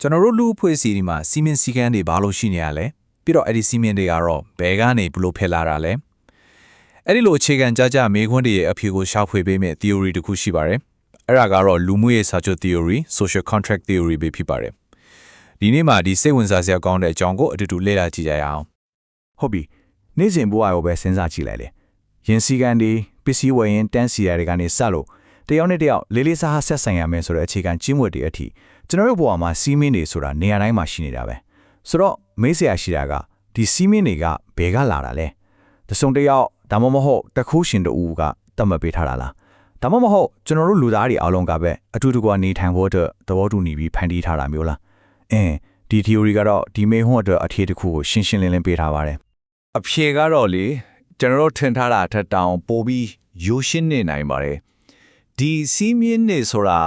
ကျွန်တော်တို့လူအဖွဲ့အစည်းဒီမှာစီမင်းစည်းကမ်းတွေဘာလို့ရှိနေရလဲပြီးတော့အဲ့ဒီစီမင်းတွေကတော့ဘယ်ကနေဘလို့ဖယ်လာတာလဲအဲ့ဒီလိုအခြေခံကြကြမေးခွန်းတွေရဲ့အဖြေကိုရှာဖွေပေးမယ့် theory တစ်ခုရှိပါတယ်အဲ့ဒါကတော့လူမှုရေးစာချုပ် theory social contract theory ပဲဖြစ်ပါတယ်ဒီနေ့မှာဒီစိတ်ဝင်စားစရာကောင်းတဲ့အကြောင်းကိုအတူတူလေ့လာကြည့်ကြရအောင်ဟုတ်ပြီနေ့စဉ်ဘဝရောပဲစဉ်းစားကြည့်လိုက်လေရင်စည်းကမ်းဒီပစ္စည်းဝယ်ရင်တန်းစီရတွေကနေစလို့ တယောက်နဲ့တယောက်လေးလေးစားစားဆက်ဆံရမယ်ဆိုတဲ့အခြေခံကျင့်ဝတ်တွေအထိကျွန်တော်တို့ဘဝမှာစီးမင်းတွေဆိုတာနေရာတိုင်းမှာရှိနေတာပဲဆိုတော့မေးစရာရှိတာကဒီစီးမင်းတွေကဘယ်ကလာတာလဲတစုံတစ်ယောက်ဒါမှမဟုတ်တခိုးရှင်တူကတတ်မှတ်ပေးထားတာလားဒါမှမဟုတ်ကျွန်တော်တို့လူသားတွေအားလုံးကပဲအတူတကွနေထိုင်ဖို့အတွက်သဘောတူညီပြီးဖန်တီးထားတာမျိုးလားအင်းဒီ theory ကတော့ဒီမေးခွန်းအတွက်အထည်တစ်ခုကိုရှင်းရှင်းလင်းလင်းပေးထားပါတယ်အဖြေကတော့လေကျွန်တော်တို့ထင်ထားတာအထက်တောင်ပိုပြီးရိုးရှင်းနေနိုင်ပါတယ် ဒီစီးမြင့်နေဆိုတာ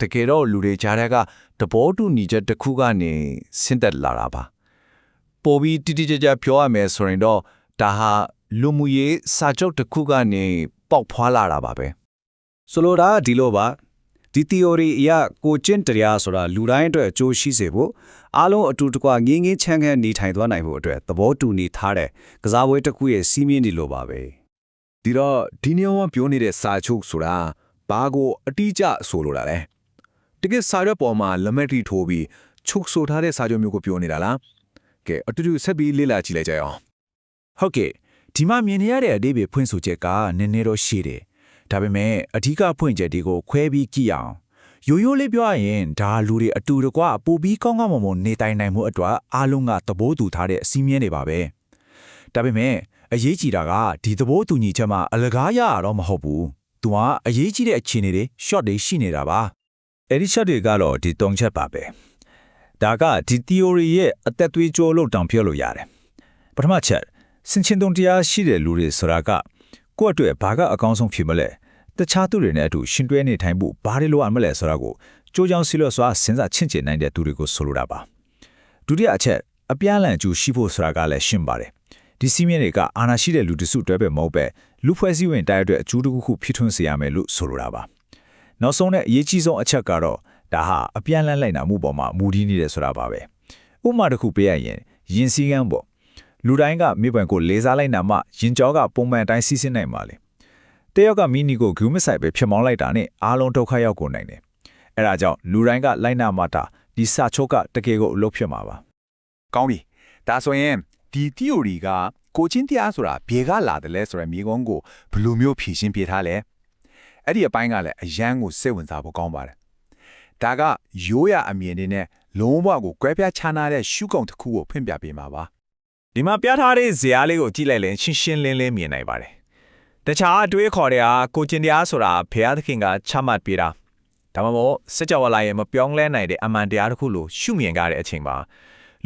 တကယ်တော့လူတွေကြားတဲ့ကတဘောတူညီချက်တစ်ခုကနေဆင့်သက်လာတာပါပိုပြီးတိတိကျကျပြောရမယ်ဆိုရင်တော့ဒါဟာလူမှုရေးစာချုပ်တစ်ခုကနေပေါက်ဖွာလာတာပါပဲဆိုလိုတာကဒီလိုပါဒီ theory အရကိုကျင့်တရားဆိုတာလူတိုင်းအတွက်အကျိုးရှိစေဖို့အားလုံးအတူတကွငင်းငင်းချမ်းချမ်းနေထိုင်သွားနိုင်ဖို့အတွက်သဘောတူညီထားတဲ့ကစားပွဲတစ်ခုရဲ့စီးမြင်ဒီလိုပါပဲဒီတော့ဒီနေရာမှာပြောနေတဲ့စာချုပ်ဆိုတာ ဘာကိုအတိအကျဆိုလိုတာလဲတကယ်စာရွက်ပေါ်မှာလက်မှတ်တီထိုးပြီးချုပ်ဆိုထားတဲ့စာချုပ်မျိုးကိုပြောနေတာလားကဲအတူတူဆက်ပြီးလေ့လာကြည့်လိုက်ကြရအောင်ဟုတ်ကဲ့ဒီမှာမြင်နေရတဲ့အသေးပဲဖွင့်ဆိုချက်ကနည်းနည်းတော့ရှိတယ်ဒါပေမဲ့အဓိကဖွင့်ချက်တွေကိုခွဲပြီးကြည့်အောင်ရိုးရိုးလေးပြောရရင်ဒါလူတွေအတူတကွပူပြီးကောင်းကောင်းမွန်မွန်နေတိုင်နိုင်မှုအတွက်အားလုံးကသဘောတူထားတဲ့အစည်းအမြဲတွေပါပဲဒါပေမဲ့အရေးကြီးတာကဒီသဘောတူညီချက်မှာအလကားရရတော့မဟုတ်ဘူး သူကအရေးကြီးတဲ့အခြေအနေတွေ short တွေရှိနေတာပါအဲ့ဒီ short တွေကတော့ဒီတုံးချက်ပါပဲဒါကဒီ theory ရဲ့အသက်သွေးကြောလို့တောင်ပြောလို့ရတယ်ပထမချက်စင်ချင်းတုံတရားရှိတဲ့လူတွေဆိုတာကကိုယ့်အတွက်ဘာကအကောင်းဆုံးဖြစ်မလဲတခြားသူတွေနဲ့အတူရှင်တွဲနေထိုင်ဖို့ဘာတွေလိုအပ်မလဲဆိုတာကိုကြိုးကြောင်စီလို့စွာစဉ်းစားချင့်ချင်နိုင်တဲ့သူတွေကိုဆိုလိုတာပါဒုတိယအချက်အပြားလန့်ကျူရှိဖို့ဆိုတာကလည်းရှင်းပါတယ် ဒီစီးမြင့်တွေကအာဏာရှိတဲ့လူတစုတွဲပဲမဟုတ်ပဲလူဖွဲ့စည်းဝင်တိုက်အတွက်အကျိုးတစ်ခုခုဖြစ်ထွန်းစေရမယ်လို့ဆိုလိုတာပါနောက်ဆုံးနဲ့အရေးကြီးဆုံးအချက်ကတော့ဒါဟာအပြားလန့်လိုက်နာမှုပေါ်မှာမူတည်နေတယ်ဆိုတာပါပဲဥပမာတစ်ခုပေးရရင်ယင်စည်းကမ်းပေါ့လူတိုင်းကမိပွင့်ကိုလေးစားလိုက်နာမှရင်ကြောကပုံမှန်အတိုင်းစီးဆင်းနိုင်ပါလေတယောက်ကမိနီကိုဂူးမဆိုင်ပဲဖြစ်မောင်းလိုက်တာနဲ့အားလုံးဒုက္ခရောက်ကုန်နိုင်တယ်အဲဒါကြောင့်လူတိုင်းကလိုက်နာမှတာဒီစာချုပ်ကတကယ်ကိုအလုပ်ဖြစ်မှာပါကောင်းပြီဒါဆိုရင် ဒီ theory ကကိုချင်းတရားဆိုတာဘယ်ကလာတယ်လဲဆိုရယ်မြေကုန်းကိုဘယ်လိုမျိုးဖြည့်ရှင်းပြထားလဲအဲ့ဒီအပိုင်းကလည်းအရန်ကိုစိတ်ဝင်စားဖို့ကောင်းပါတယ်ဒါကရိုးရအမြင်တွေနဲ့လုံးဝကိုကွဲပြားခြားနားတဲ့ရှုကုံတစ်ခုကိုဖွင့်ပြပေးမှာပါဒီမှာပြထားတဲ့ဇာတ်လေးကိုကြည့်လိုက်ရင်ရှင်းရှင်းလင်းလင်းမြင်နိုင်ပါတယ်တခြားအတွေးခေါ်တဲ့အားကိုကျင်တရားဆိုတာဘုရားသခင်ကချမှတ်ပေးတာဒါမှမဟုတ်စကြဝဠာရဲ့မပြောင်းလဲနိုင်တဲ့အမှန်တရားတစ်ခုလို့ရှုမြင်ကြတဲ့အချိန်မှာ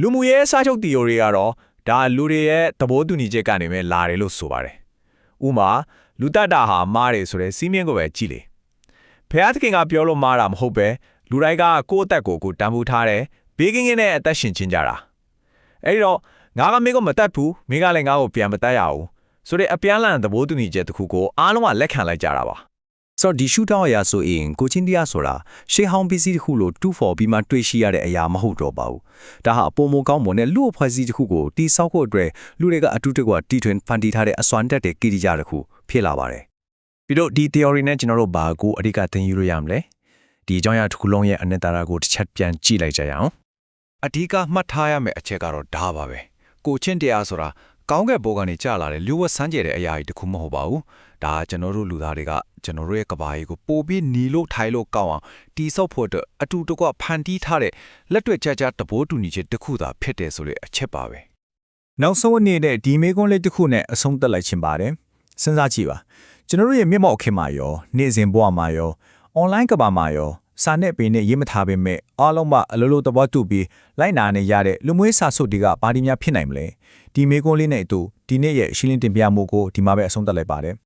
လူမှုရေးစာချုပ် theory ကတော့ ဒါလူတွေရဲ့သဘောတူညီချက်ကနေပဲလာတယ်လို့ဆိုပါတယ်ဥမာလူတတ်တာဟာမားတယ်ဆိုတဲ့စီးမြင့်ကိုပဲကြည့်လေဘုရားသခင်ကပြောလို့မားတာမဟုတ်ပဲလူတိုင်းကကိုယ့်အသက်ကိုကိုယ်တန်ဖိုးထားတယ်ဘေးကင်းကင်းနဲ့အသက်ရှင်ချင်းကြတာအဲဒီတော့ငါကမင်းကိုမတတ်ဘူးမင်းကလည်းငါ့ကိုပြန်မတတ်ရဘူးဆိုတဲ့အပြန်လန်သဘောတူညီချက်တစ်ခုကိုအားလုံးကလက်ခံလိုက်ကြတာပါ ဆိုတော့ဒီရှုထောင့်အရာဆိုရင်ကိုချင်းတရားဆိုတာရှေးဟောင်းပစ္စည်းတစ်ခုလို့တူဖော်ပြီးမှတွေ့ရှိရတဲ့အရာမဟုတ်တော့ပါဘူးဒါဟာပုံမကောင်းမွန်တဲ့လူ့အဖွဲ့အစည်းတစ်ခုကိုတိဆောက်ဖို့အတွက်လူတွေကအတူတကွတီထွင်ဖန်တီးထားတဲ့အစွမ်းတက်တဲ့ကိရိယာတစ်ခုဖြစ်လာပါတယ်ပြီးတော့ဒီ theory နဲ့ကျွန်တော်တို့ဘာကိုအဓိကသင်ယူလို့ရမလဲဒီအကြောင်းအရာတစ်ခုလုံးရဲ့အနှစ်သာရကိုတစ်ချက်ပြန်ကြည့်လိုက်ကြရအောင်အဓိကမှတ်ထားရမယ့်အချက်ကတော့ဒါပါပဲကိုချင်းတရားဆိုတာကောင်းကင်ဘိုးကနေကြာလာတဲ့လူဝတ်ဆန်းကျဲတဲ့အရာကြီးတစ်ခုမဟုတ်ပါဘူး ဒါကကျွန်တော်တို့လူသားတွေကကျွန်တော်တို့ရဲ့ကဘာကြီးကိုပို့ပြီးหนีလို့ထိုင်လို့ကောင်းအောင်တီဆောက်ဖို့အတွက်အတူတကွဖန်တီးထားတဲ့လက်တွေ့ကြကြတဘိုးတူညီချက်တစ်ခုသာဖြစ်တယ်ဆိုတဲ့အချက်ပါပဲနောက်ဆုံးအနေနဲ့ဒီမေကွန်းလေးတစ်ခုနဲ့အဆုံးသတ်လိုက်ခြင်းပါတယ်စဉ်းစားကြည့်ပါကျွန်တော်တို့ရဲ့မျက်မှောက်ခင်မှာရောနေ့စဉ်ဘဝမှာရော online ကဘာမှာရောစာနဲ့ပေနဲ့ရေးမထားပေမဲ့အားလုံးမှအလိုလိုသဘောတူပြီးလိုက်နာနေရတဲ့လူမျိုးစာစုပ်တွေကဘာဒီများဖြစ်နိုင်မလဲဒီမေကွန်းလေးနဲ့အတူဒီနေ့ရဲ့ရှင်းလင်းတင်ပြမှုကိုဒီမှာပဲအဆုံးသတ်လိုက်ပါတယ်